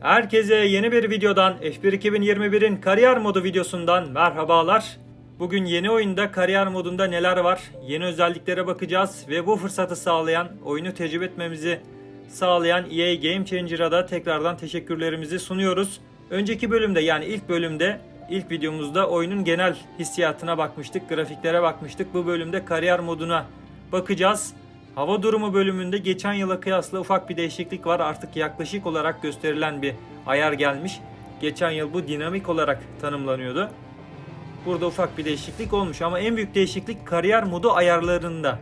Herkese yeni bir videodan F1 2021'in kariyer modu videosundan merhabalar. Bugün yeni oyunda kariyer modunda neler var? Yeni özelliklere bakacağız ve bu fırsatı sağlayan, oyunu tecrübe etmemizi sağlayan EA Game Changer'a da tekrardan teşekkürlerimizi sunuyoruz. Önceki bölümde yani ilk bölümde ilk videomuzda oyunun genel hissiyatına bakmıştık, grafiklere bakmıştık. Bu bölümde kariyer moduna bakacağız. Hava durumu bölümünde geçen yıla kıyasla ufak bir değişiklik var. Artık yaklaşık olarak gösterilen bir ayar gelmiş. Geçen yıl bu dinamik olarak tanımlanıyordu. Burada ufak bir değişiklik olmuş ama en büyük değişiklik kariyer modu ayarlarında.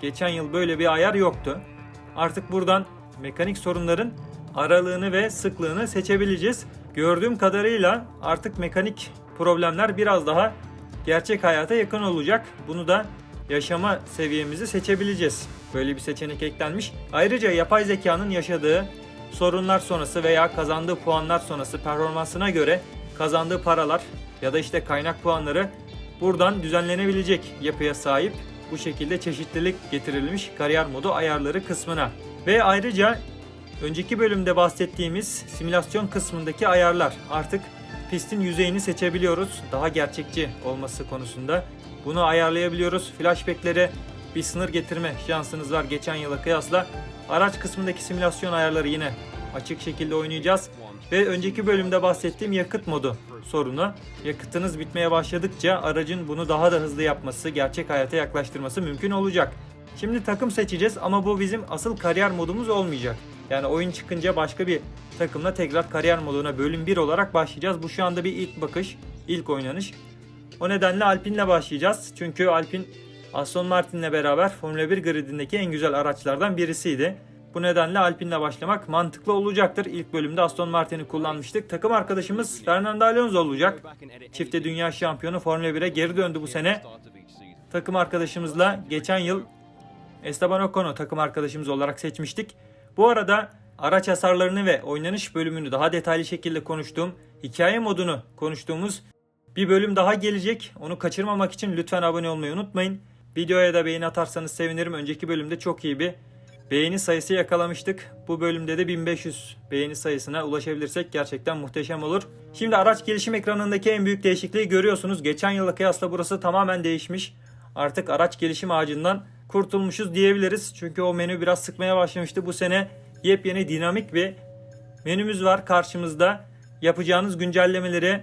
Geçen yıl böyle bir ayar yoktu. Artık buradan mekanik sorunların aralığını ve sıklığını seçebileceğiz. Gördüğüm kadarıyla artık mekanik problemler biraz daha gerçek hayata yakın olacak. Bunu da yaşama seviyemizi seçebileceğiz. Böyle bir seçenek eklenmiş. Ayrıca yapay zekanın yaşadığı sorunlar sonrası veya kazandığı puanlar sonrası performansına göre kazandığı paralar ya da işte kaynak puanları buradan düzenlenebilecek yapıya sahip. Bu şekilde çeşitlilik getirilmiş kariyer modu ayarları kısmına. Ve ayrıca önceki bölümde bahsettiğimiz simülasyon kısmındaki ayarlar artık pistin yüzeyini seçebiliyoruz. Daha gerçekçi olması konusunda bunu ayarlayabiliyoruz. Flashback'lere bir sınır getirme şansınız var geçen yıla kıyasla. Araç kısmındaki simülasyon ayarları yine açık şekilde oynayacağız. Ve önceki bölümde bahsettiğim yakıt modu sorunu. Yakıtınız bitmeye başladıkça aracın bunu daha da hızlı yapması, gerçek hayata yaklaştırması mümkün olacak. Şimdi takım seçeceğiz ama bu bizim asıl kariyer modumuz olmayacak. Yani oyun çıkınca başka bir takımla tekrar kariyer moduna bölüm 1 olarak başlayacağız. Bu şu anda bir ilk bakış, ilk oynanış. O nedenle Alpine'le başlayacağız. Çünkü Alpine Aston Martin'le beraber Formula 1 gridindeki en güzel araçlardan birisiydi. Bu nedenle Alpine'le başlamak mantıklı olacaktır. İlk bölümde Aston Martin'i kullanmıştık. Takım arkadaşımız Fernando Alonso olacak. Çifte dünya şampiyonu Formula 1'e geri döndü bu sene. Takım arkadaşımızla geçen yıl Esteban Ocon'u takım arkadaşımız olarak seçmiştik. Bu arada araç hasarlarını ve oynanış bölümünü daha detaylı şekilde konuştuğum, hikaye modunu konuştuğumuz bir bölüm daha gelecek. Onu kaçırmamak için lütfen abone olmayı unutmayın. Videoya da beğeni atarsanız sevinirim. Önceki bölümde çok iyi bir beğeni sayısı yakalamıştık. Bu bölümde de 1500 beğeni sayısına ulaşabilirsek gerçekten muhteşem olur. Şimdi araç gelişim ekranındaki en büyük değişikliği görüyorsunuz. Geçen yıla kıyasla burası tamamen değişmiş. Artık araç gelişim ağacından kurtulmuşuz diyebiliriz. Çünkü o menü biraz sıkmaya başlamıştı. Bu sene yepyeni dinamik bir menümüz var karşımızda. Yapacağınız güncellemeleri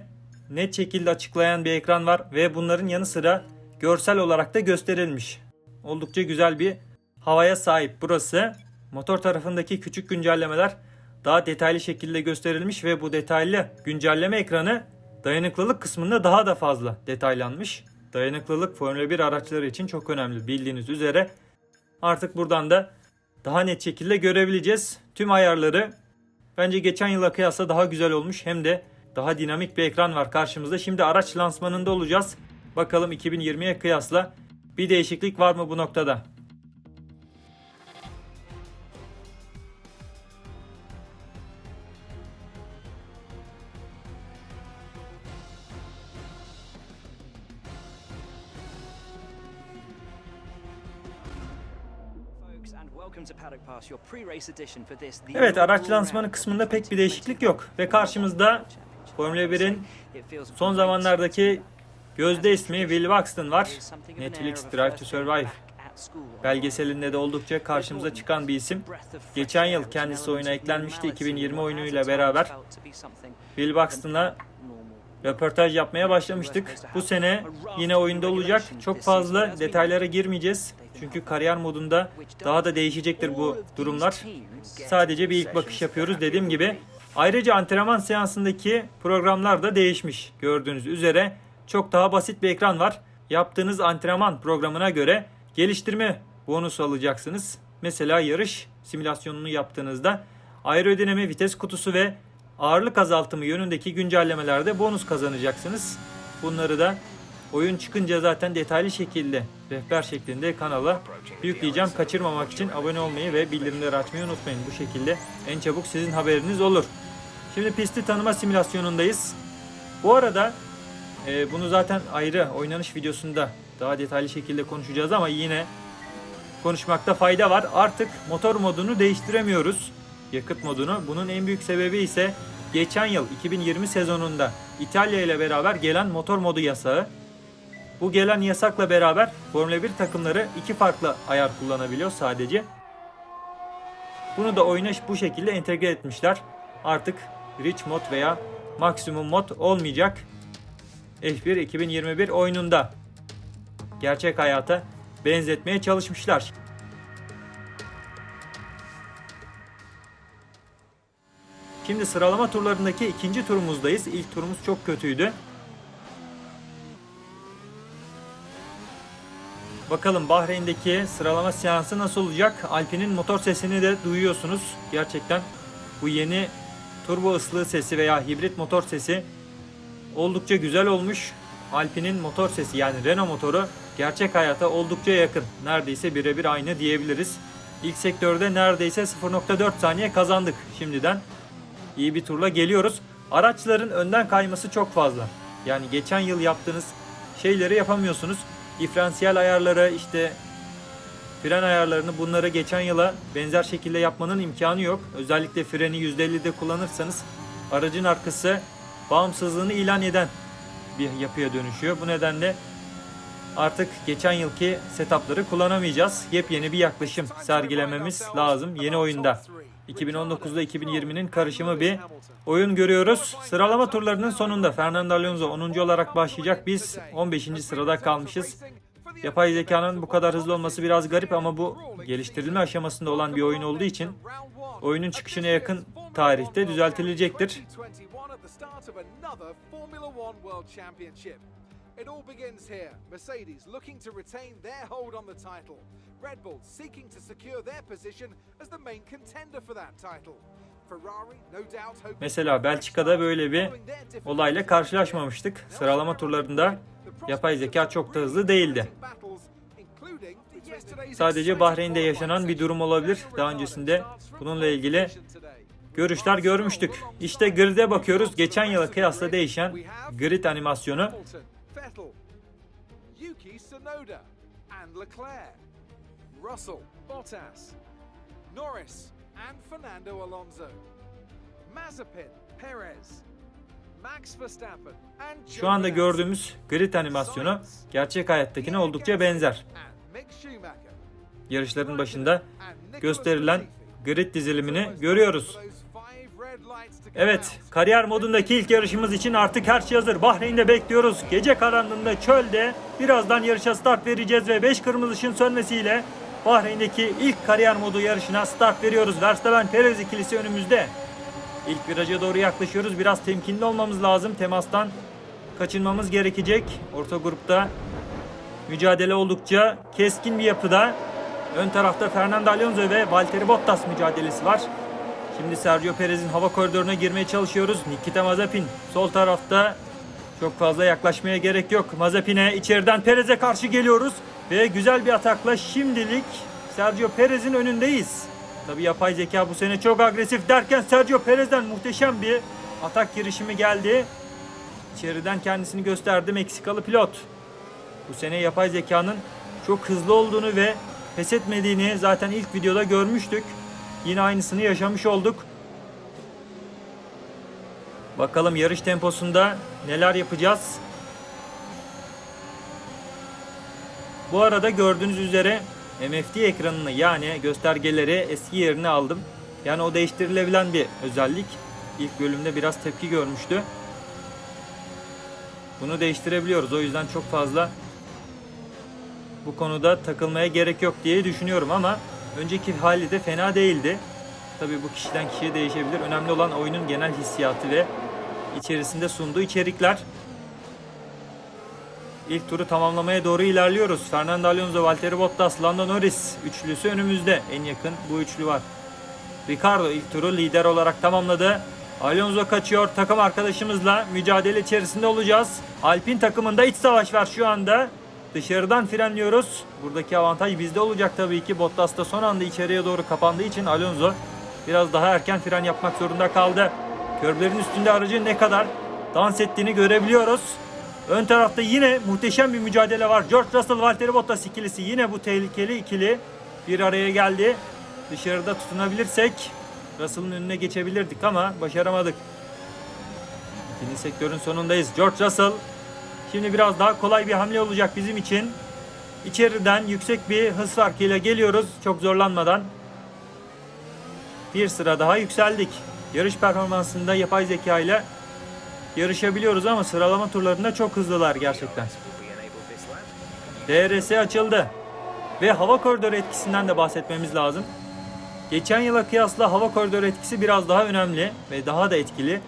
net şekilde açıklayan bir ekran var ve bunların yanı sıra görsel olarak da gösterilmiş. Oldukça güzel bir havaya sahip burası. Motor tarafındaki küçük güncellemeler daha detaylı şekilde gösterilmiş ve bu detaylı güncelleme ekranı dayanıklılık kısmında daha da fazla detaylanmış. Dayanıklılık Formula 1 araçları için çok önemli bildiğiniz üzere. Artık buradan da daha net şekilde görebileceğiz. Tüm ayarları bence geçen yıla kıyasla daha güzel olmuş hem de daha dinamik bir ekran var karşımızda. Şimdi araç lansmanında olacağız. Bakalım 2020'ye kıyasla bir değişiklik var mı bu noktada? Evet araç lansmanı kısmında pek bir değişiklik yok. Ve karşımızda Formula 1'in son zamanlardaki gözde ismi Will Buxton var. Netflix Drive to Survive belgeselinde de oldukça karşımıza çıkan bir isim. Geçen yıl kendisi oyuna eklenmişti 2020 oyunuyla beraber. Will Buxton'la röportaj yapmaya başlamıştık. Bu sene yine oyunda olacak. Çok fazla detaylara girmeyeceğiz. Çünkü kariyer modunda daha da değişecektir bu durumlar. Sadece bir ilk bakış yapıyoruz dediğim gibi. Ayrıca antrenman seansındaki programlar da değişmiş. Gördüğünüz üzere çok daha basit bir ekran var. Yaptığınız antrenman programına göre geliştirme bonusu alacaksınız. Mesela yarış simülasyonunu yaptığınızda aerodinami vites kutusu ve ağırlık azaltımı yönündeki güncellemelerde bonus kazanacaksınız. Bunları da oyun çıkınca zaten detaylı şekilde rehber şeklinde kanala yükleyeceğim. Kaçırmamak için abone olmayı ve bildirimleri açmayı unutmayın. Bu şekilde en çabuk sizin haberiniz olur. Şimdi pisti tanıma simülasyonundayız. Bu arada e, bunu zaten ayrı oynanış videosunda daha detaylı şekilde konuşacağız ama yine konuşmakta fayda var. Artık motor modunu değiştiremiyoruz. Yakıt modunu. Bunun en büyük sebebi ise geçen yıl 2020 sezonunda İtalya ile beraber gelen motor modu yasağı. Bu gelen yasakla beraber Formula 1 takımları iki farklı ayar kullanabiliyor sadece. Bunu da oyuna bu şekilde entegre etmişler. Artık Rich mod veya Maximum mod olmayacak. F1 2021 oyununda gerçek hayata benzetmeye çalışmışlar. Şimdi sıralama turlarındaki ikinci turumuzdayız. İlk turumuz çok kötüydü. Bakalım Bahreyn'deki sıralama seansı nasıl olacak? Alpine'in motor sesini de duyuyorsunuz. Gerçekten bu yeni turbo ıslığı sesi veya hibrit motor sesi oldukça güzel olmuş. Alpine'in motor sesi yani Renault motoru gerçek hayata oldukça yakın. Neredeyse birebir aynı diyebiliriz. İlk sektörde neredeyse 0.4 saniye kazandık şimdiden. İyi bir turla geliyoruz. Araçların önden kayması çok fazla. Yani geçen yıl yaptığınız şeyleri yapamıyorsunuz. Diferansiyel ayarları işte fren ayarlarını bunları geçen yıla benzer şekilde yapmanın imkanı yok. Özellikle freni %50'de kullanırsanız aracın arkası bağımsızlığını ilan eden bir yapıya dönüşüyor. Bu nedenle artık geçen yılki setupları kullanamayacağız. Yepyeni bir yaklaşım sergilememiz lazım yeni oyunda. 2019'da 2020'nin karışımı bir oyun görüyoruz. Sıralama turlarının sonunda Fernando Alonso 10. olarak başlayacak. Biz 15. sırada kalmışız. Yapay zekanın bu kadar hızlı olması biraz garip ama bu geliştirilme aşamasında olan bir oyun olduğu için oyunun çıkışına yakın tarihte düzeltilecektir. It all begins here. Mercedes looking to retain their hold on the title. Red Bull seeking to secure their position as the main contender for that title. Ferrari no doubt hoping Mesela Belçika'da böyle bir olayla karşılaşmamıştık. Sıralama turlarında yapay zeka çok da hızlı değildi. Sadece Bahreyn'de yaşanan bir durum olabilir. Daha öncesinde bununla ilgili görüşler görmüştük. İşte grid'e bakıyoruz. Geçen yıla kıyasla değişen grid animasyonu. Vettel, Yuki Tsunoda and Leclerc, Russell, Bottas, Norris and Fernando Alonso, Mazepin, Perez, Max Verstappen and Şu anda gördüğümüz grid animasyonu gerçek hayattakine oldukça benzer. Yarışların başında gösterilen grid dizilimini görüyoruz. Evet, kariyer modundaki ilk yarışımız için artık her şey hazır. Bahreyn'de bekliyoruz. Gece karanlığında çölde birazdan yarışa start vereceğiz ve 5 kırmızı ışın sönmesiyle Bahreyn'deki ilk kariyer modu yarışına start veriyoruz. Verstappen Perez ikilisi önümüzde. İlk viraja doğru yaklaşıyoruz. Biraz temkinli olmamız lazım. Temastan kaçınmamız gerekecek. Orta grupta mücadele oldukça keskin bir yapıda. Ön tarafta Fernando Alonso ve Valtteri Bottas mücadelesi var. Şimdi Sergio Perez'in hava koridoruna girmeye çalışıyoruz. Nikita Mazepin sol tarafta çok fazla yaklaşmaya gerek yok. Mazepin'e içeriden Perez'e karşı geliyoruz. Ve güzel bir atakla şimdilik Sergio Perez'in önündeyiz. Tabi yapay zeka bu sene çok agresif derken Sergio Perez'den muhteşem bir atak girişimi geldi. İçeriden kendisini gösterdi Meksikalı pilot. Bu sene yapay zekanın çok hızlı olduğunu ve pes etmediğini zaten ilk videoda görmüştük. Yine aynısını yaşamış olduk. Bakalım yarış temposunda neler yapacağız. Bu arada gördüğünüz üzere MFD ekranını yani göstergeleri eski yerine aldım. Yani o değiştirilebilen bir özellik. İlk bölümde biraz tepki görmüştü. Bunu değiştirebiliyoruz. O yüzden çok fazla bu konuda takılmaya gerek yok diye düşünüyorum ama önceki hali de fena değildi. Tabii bu kişiden kişiye değişebilir. Önemli olan oyunun genel hissiyatı ve içerisinde sunduğu içerikler. İlk turu tamamlamaya doğru ilerliyoruz. Fernando Alonso, Valtteri Bottas, Lando Norris üçlüsü önümüzde. En yakın bu üçlü var. Ricardo ilk turu lider olarak tamamladı. Alonso kaçıyor. Takım arkadaşımızla mücadele içerisinde olacağız. Alpin takımında iç savaş var şu anda. Dışarıdan frenliyoruz. Buradaki avantaj bizde olacak tabii ki. Bottas da son anda içeriye doğru kapandığı için Alonso biraz daha erken fren yapmak zorunda kaldı. Körblerin üstünde aracın ne kadar dans ettiğini görebiliyoruz. Ön tarafta yine muhteşem bir mücadele var. George Russell, Valtteri Bottas ikilisi yine bu tehlikeli ikili bir araya geldi. Dışarıda tutunabilirsek Russell'ın önüne geçebilirdik ama başaramadık. İkinci sektörün sonundayız. George Russell. Şimdi biraz daha kolay bir hamle olacak bizim için. İçeriden yüksek bir hız farkıyla geliyoruz. Çok zorlanmadan. Bir sıra daha yükseldik. Yarış performansında yapay zeka ile yarışabiliyoruz ama sıralama turlarında çok hızlılar gerçekten. DRS açıldı. Ve hava koridoru etkisinden de bahsetmemiz lazım. Geçen yıla kıyasla hava koridoru etkisi biraz daha önemli ve daha da etkili.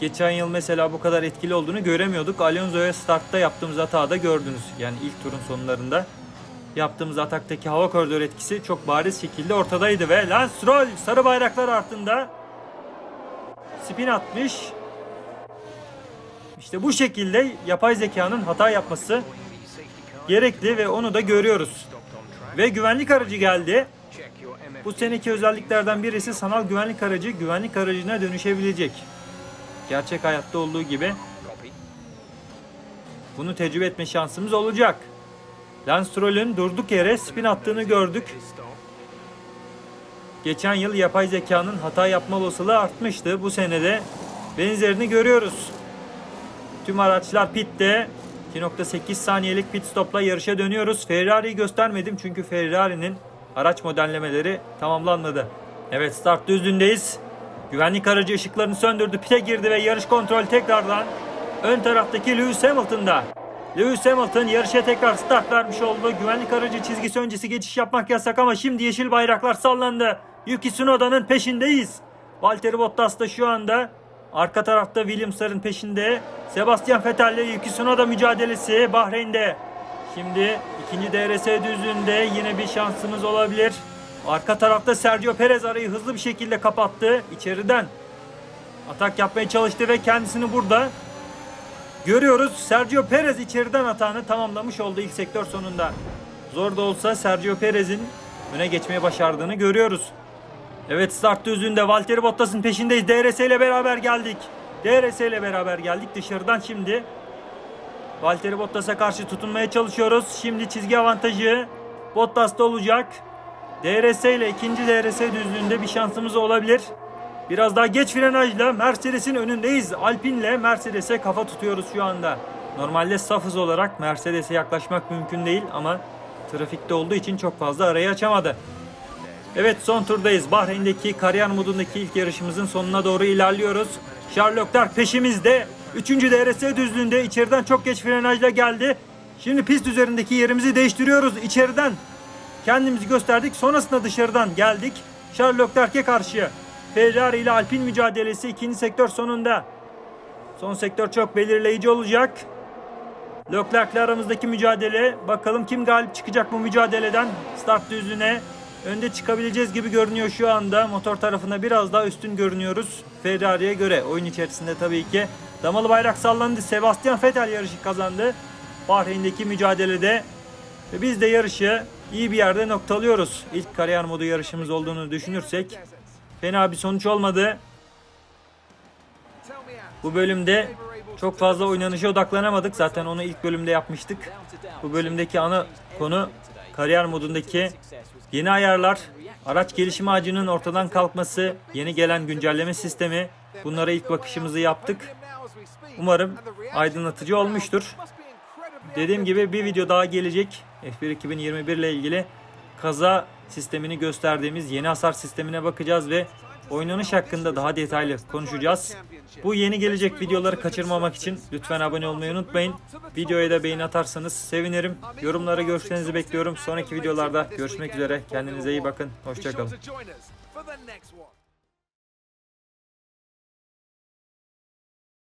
Geçen yıl mesela bu kadar etkili olduğunu göremiyorduk. Alonso'ya startta yaptığımız hatada gördünüz. Yani ilk turun sonlarında yaptığımız ataktaki hava koridoru etkisi çok bariz şekilde ortadaydı ve Lance Stroll sarı bayraklar altında spin atmış. İşte bu şekilde yapay zekanın hata yapması gerekli ve onu da görüyoruz. Ve güvenlik aracı geldi. Bu seneki özelliklerden birisi sanal güvenlik aracı güvenlik aracına dönüşebilecek. Gerçek hayatta olduğu gibi bunu tecrübe etme şansımız olacak. Lance Stroll'ün durduk yere spin attığını gördük. Geçen yıl yapay zekanın hata yapma olasılığı artmıştı. Bu senede benzerini görüyoruz. Tüm araçlar pitte. 2.8 saniyelik pit stopla yarışa dönüyoruz. Ferrari'yi göstermedim çünkü Ferrari'nin araç modellemeleri tamamlanmadı. Evet start düzlüğündeyiz. Güvenlik aracı ışıklarını söndürdü. Pite girdi ve yarış kontrol tekrardan ön taraftaki Lewis Hamilton'da. Lewis Hamilton yarışa tekrar start vermiş oldu. Güvenlik aracı çizgisi öncesi geçiş yapmak yasak ama şimdi yeşil bayraklar sallandı. Yuki Tsunoda'nın peşindeyiz. Valtteri Bottas da şu anda arka tarafta Williams'ların peşinde. Sebastian Vettel ile Yuki Tsunoda mücadelesi Bahreyn'de. Şimdi ikinci DRS düzlüğünde yine bir şansımız olabilir. Arka tarafta Sergio Perez arayı hızlı bir şekilde kapattı. İçeriden atak yapmaya çalıştı ve kendisini burada görüyoruz. Sergio Perez içeriden atağını tamamlamış oldu ilk sektör sonunda. Zor da olsa Sergio Perez'in öne geçmeyi başardığını görüyoruz. Evet start düzlüğünde Valtteri Bottas'ın peşindeyiz. DRS ile beraber geldik. DRS ile beraber geldik dışarıdan şimdi. Valtteri Bottas'a karşı tutunmaya çalışıyoruz. Şimdi çizgi avantajı Bottas'ta olacak. DRS ile ikinci DRS düzlüğünde bir şansımız olabilir. Biraz daha geç frenajla Mercedes'in önündeyiz. Alpine'le Mercedes'e kafa tutuyoruz şu anda. Normalde saf hız olarak Mercedes'e yaklaşmak mümkün değil ama trafikte olduğu için çok fazla arayı açamadı. Evet son turdayız. Bahreyn'deki kariyer modundaki ilk yarışımızın sonuna doğru ilerliyoruz. Charles Leclerc peşimizde. Üçüncü DRS düzlüğünde içeriden çok geç frenajla geldi. Şimdi pist üzerindeki yerimizi değiştiriyoruz. İçeriden kendimizi gösterdik. Sonrasında dışarıdan geldik. Charles Leclerc'e karşı Ferrari ile Alpine mücadelesi ikinci sektör sonunda. Son sektör çok belirleyici olacak. Leclerc'le aramızdaki mücadele. Bakalım kim galip çıkacak bu mücadeleden. Start düzlüğüne önde çıkabileceğiz gibi görünüyor şu anda. Motor tarafında biraz daha üstün görünüyoruz Ferrari'ye göre. Oyun içerisinde tabii ki. Damalı bayrak sallandı. Sebastian Vettel yarışı kazandı. Bahreyn'deki mücadelede. Ve biz de yarışı iyi bir yerde noktalıyoruz. İlk kariyer modu yarışımız olduğunu düşünürsek fena bir sonuç olmadı. Bu bölümde çok fazla oynanışa odaklanamadık. Zaten onu ilk bölümde yapmıştık. Bu bölümdeki ana konu kariyer modundaki yeni ayarlar, araç gelişim ağacının ortadan kalkması, yeni gelen güncelleme sistemi. Bunlara ilk bakışımızı yaptık. Umarım aydınlatıcı olmuştur. Dediğim gibi bir video daha gelecek. F1 2021 ile ilgili kaza sistemini gösterdiğimiz yeni hasar sistemine bakacağız ve oynanış hakkında daha detaylı konuşacağız. Bu yeni gelecek videoları kaçırmamak için lütfen abone olmayı unutmayın. Videoya da beğeni atarsanız sevinirim. Yorumlara görüşlerinizi bekliyorum. Sonraki videolarda görüşmek üzere. Kendinize iyi bakın. Hoşçakalın.